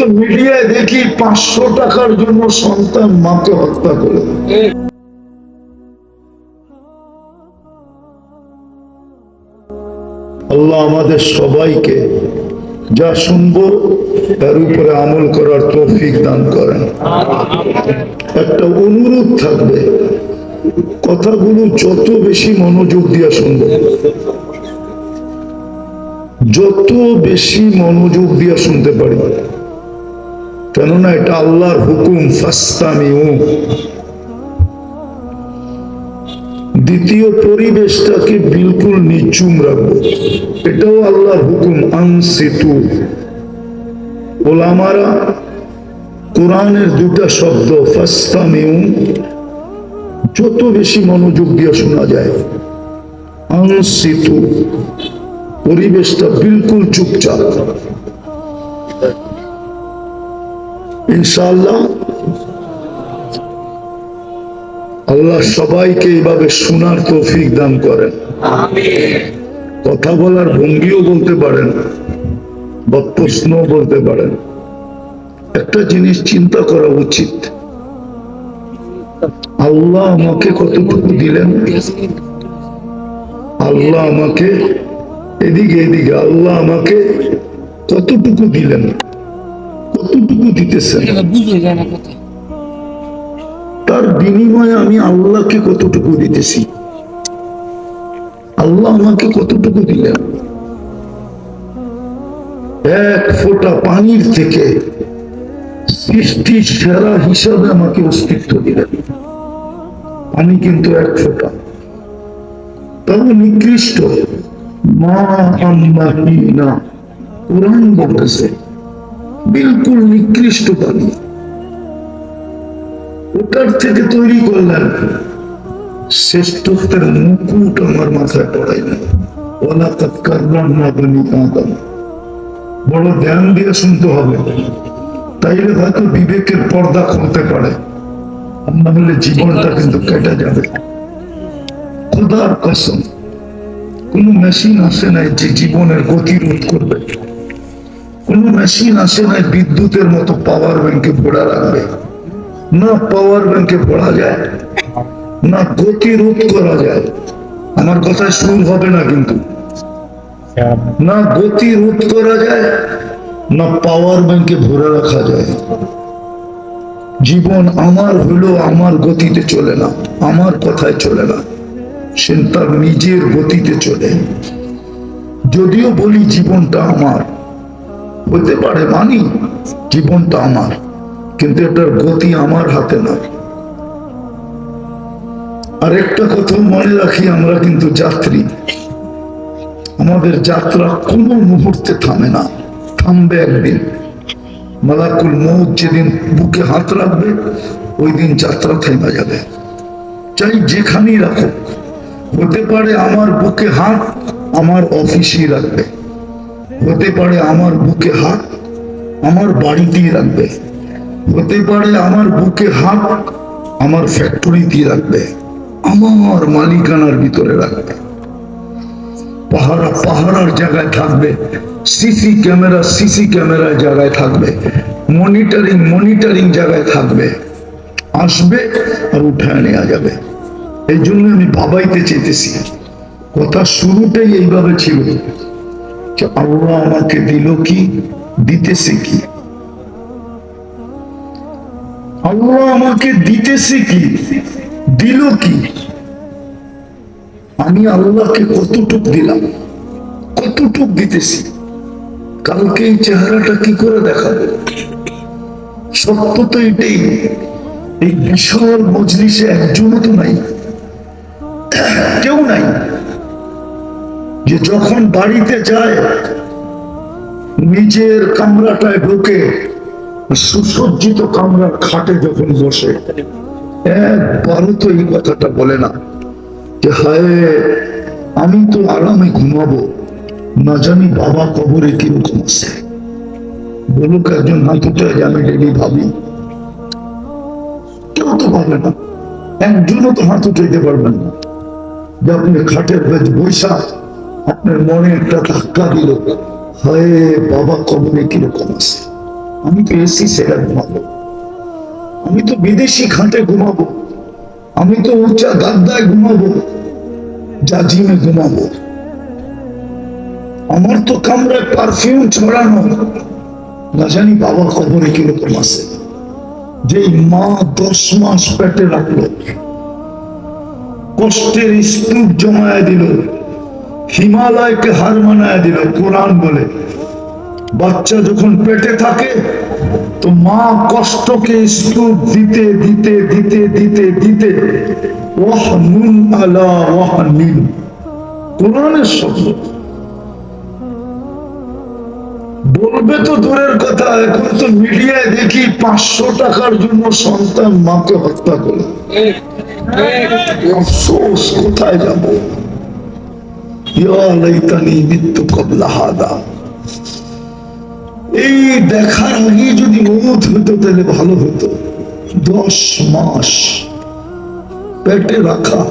তো মিডিয়ায় দেখি পাঁচশো টাকার জন্য সন্তান মাকে হত্যা করে। আল্লাহ আমাদের সবাইকে যা শুনব তার উপরে আমল করার তৌফিক দান করেন। একটা অনুরোধ থাকবে, কথাগুলো যত বেশি মনোযোগ দিয়ে শুনব। যত বেশি মনোযোগ দিয়ে শুনতে পারি। কেননা এটা আল্লাহর হুকুম, ফাস্তামিউ। দ্বিতীয় পরিবেশটাকে বিলকুল নিচুম রাখব। এটাও আল্লাহর হুকুম, আনসিতু। ওলামারা কোরআনের দুটা শব্দ, ফাস্তামিউ, যত বেশি মনোযোগ দিয়ে শোনা যায়, আনসিতু। পরিবেশটা বিলকুল চুপচাপ। ইনশাআল্লাহ। আল্লাহ সবাইকে এইভাবে শোনার তৌফিক দান করেন। কথা বলার ভঙ্গিও বলতে পারেন বা প্রশ্ন বলতে পারেন। একটা জিনিস চিন্তা করা উচিত। আল্লাহ আমাকে কতটুকু দিলেন? আল্লাহ আমাকে এদিকে এদিকে আল্লাহ আমাকে কতটুকু দিলেন? কতটুকু দিতেছেন না তার বিনিময়ে আমি আল্লাহকে কতটুকু দিতেছি? আল্লাহ আমাকে কতটুকু দিলেন? এক ফোঁটা পানির থেকে সৃষ্টি সেরা হিসাবে আমাকে অস্তিত্ব দিলেন। আমি কিন্তু এক ফোঁটা। তাও নিকৃষ্ট মা আম্মাহিনা কোরআন বলতেছে বিলকুল নিকৃষ্ট পানি। ওটার থেকে তৈরি করলেন শ্রেষ্ঠত্বের মুকুট আমার মাথায় পড়াই না ওলা তৎকার বড় ধ্যান দিয়ে শুনতে হবে। তাইলে হয়তো বিবেকের পর্দা খুলতে পারে। না হলে জীবনটা কিন্তু কেটে যাবে। খোদার কসম, কোন মেশিন আসে নাই যে জীবনের গতি রোধ করবে। কোন মেশিন আসে নাই, বিদ্যুতের মতো পাওয়ার ব্যাংকে ভোড়া রাখবে। না পাওয়ার ব্যাংকে পড়া যায়, না গতি রোধ করা যায়। আমার কথায় সুর হবে না কিন্তু। না গতি রোধ করা যায়, না পাওয়ার ব্যাংকে ভরে রাখা যায়। জীবন আমার হলো আমার গতিতে চলে না, আমার কথায় চলে না। সে তার নিজের গতিতে চলে। যদিও বলি জীবনটা আমার হতে পারে মানি? জীবনটা আমার, কিন্তু এটার গতি আমার হাতে নয় আর একটা কথা মনে রাখি আমরা কিন্তু যাত্রী। আমাদের যাত্রা কোনো মুহূর্তে থামে না, থামবে একদিন। মালাকুল মৌত যেদিন বুকে হাত রাখবে, ওই দিন যাত্রা থেমে যাবে। চাই যেখানেই রাখুক, হতে পারে আমার বুকে হাত, আমার অফিসেই রাখবে। হতে পারে আমার বুকে হাত আমার বাড়িতেই রাখবে। হতে পারে আমার বুকে হাত আমার ফ্যাক্টরিতে রাখবে। আমার মালিকানার ভিতরে রাখবে। পাহারা পাহারার জায়গায় থাকবে। সিসি ক্যামেরা সিসি ক্যামেরার জায়গায় থাকবে। মনিটরিং মনিটরিং জায়গায় থাকবে। আসবে আর উঠায় নেওয়া যাবে। এই জন্য আমি বাবাইতে চেতেছি কথা শুরুটাই এইভাবে ছিল। যে আল্লাহ আমাকে দিল কি? দিতেছে কি? আল্লাহ আমাকে দিতেছে কি? দিল কি? আমি আল্লাহকে কতটুক দিলাম? কতটুক দিতেছি? কালকে এই চেহারাটা কি করে দেখাবো? সত্য তো এটাই। এই বিশাল মজলিসে একজনও তো নাই। যে যখন বাড়িতে যায়, নিজের কামরাটায় ঢুকে সুসজ্জিত কামরার খাটে যখন বসে একবারও তো এই কথাটা বলে না যে, হায়, আমি তো আরামে ঘুমাবো, না জানি বাবা কবরে কীরকম আছে। বলুক একজন হাত উঠে যে আমি ডেলি ভাবি। কেউ তো পাবে না। একজনও তো হাত উঠাইতে পারবেন না। যে আপনি খাটের বৈশা আপনার মনে একটা ধাক্কা দিল হায় বাবা, কবরে কীরকম আছে? আমি তো এসি সেটা ঘুমাবো। আমি তো বিদেশি খাটে ঘুমাবো। আমি তো উঁচা গাদ্দায় ঘুমাবো। জাজিমে ঘুমাবো। আমার তো কামরায় পারফিউম ছড়ানো। না জানি বাবা খবরে কীরকম আছে। যে মা দশ মাস পেটে রাখল। কষ্টের স্তূপ জমায় দিল। হিমালয়কে হার মানায় দিল কোরআন বলে। বাচ্চা যখন পেটে থাকে তো মা কষ্টকে স্তূপ দিতে দিতে দিতে দিতে দিতে ওয়াহ নুন আলা ওয়াহ নীল কোরআনের শব্দ। বলবে তো দূরের কথা এখন তো মিডিয়ায় দেখি পাঁচশো টাকার জন্য সন্তান মাকে হত্যা করে। আফসোস কোথায় যাব? মৃত্যু কবলা হাদা। এই দেখার আগে যদি হতো তাহলে ভালো হতো। দশ মাস পেটে রাখা।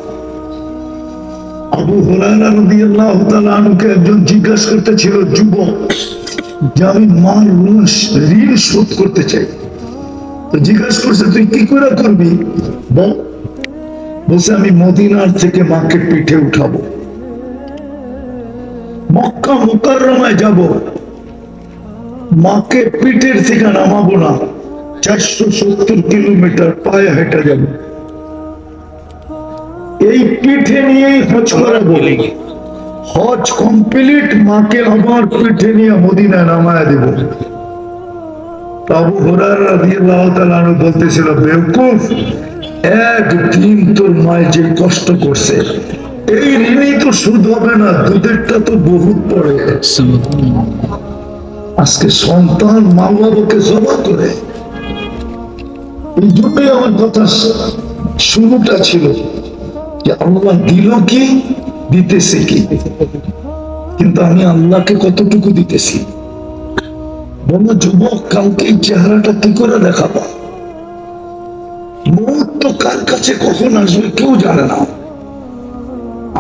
যুবক, যে আমি মার ঋণ শোধ করতে চাই? তো জিজ্ঞাসা করছে, তুই কি করে করবি? বল, বলছে, আমি মদিনার থেকে মাকে পিঠে উঠাবো। মক্কা মুকাররমায় যাব। মাকে পিঠের থেকে নামাবো না। চারশো সত্তর কিলোমিটার পায়ে হেঁটে যাব। এই পিঠে নিয়েই হজ করা বলি। হজ কমপ্লিট মাকে আমার পিঠে নিয়ে মদিনায় নামায় দেব। আবু হুরায়রা রাদিয়াল্লাহু বলতেছিল বেওকুফ একদিন তোর মায় যে কষ্ট করছে এই ঋণই তো সুদ হবে না, দুধেরটা তো বহুত পড়ে। আজকে সন্তান মা বাবাকে জমা করে। এই জন্যই আমার কথা শুরুটা ছিল যে আল্লাহ দিল কি, দিতেছে কি। কিন্তু আমি আল্লাহকে কতটুকু দিতেছি? বলো, যুবক, কালকে এই চেহারাটা কি করে দেখাবো? মৌত তো কার কাছে কখন আসবে কেউ জানে না।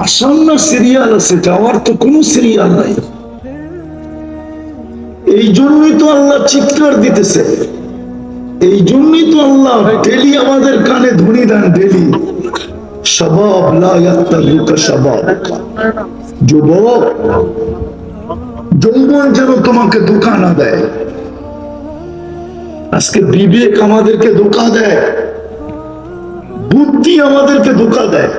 আসাম না সিরিয়াল আছে, যাওয়ার তো কোনো সিরিয়াল নাই। এই জন্যই তো আল্লাহ চিৎকার দিতেছে। এই জন্যই তো আল্লাহ ডেলি আমাদের কানে ধ্বনি দেন, ডেলি। সবাব সবাব যুবক, যৌবন যেন তোমাকে ধোকা না দেয়। আজকে বিবেক আমাদেরকে ধোকা দেয়। বুদ্ধি আমাদেরকে ধোকা দেয়।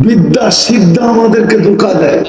বিদ্যা সিদ্ধা আমাদেরকে ধোকা দেয়।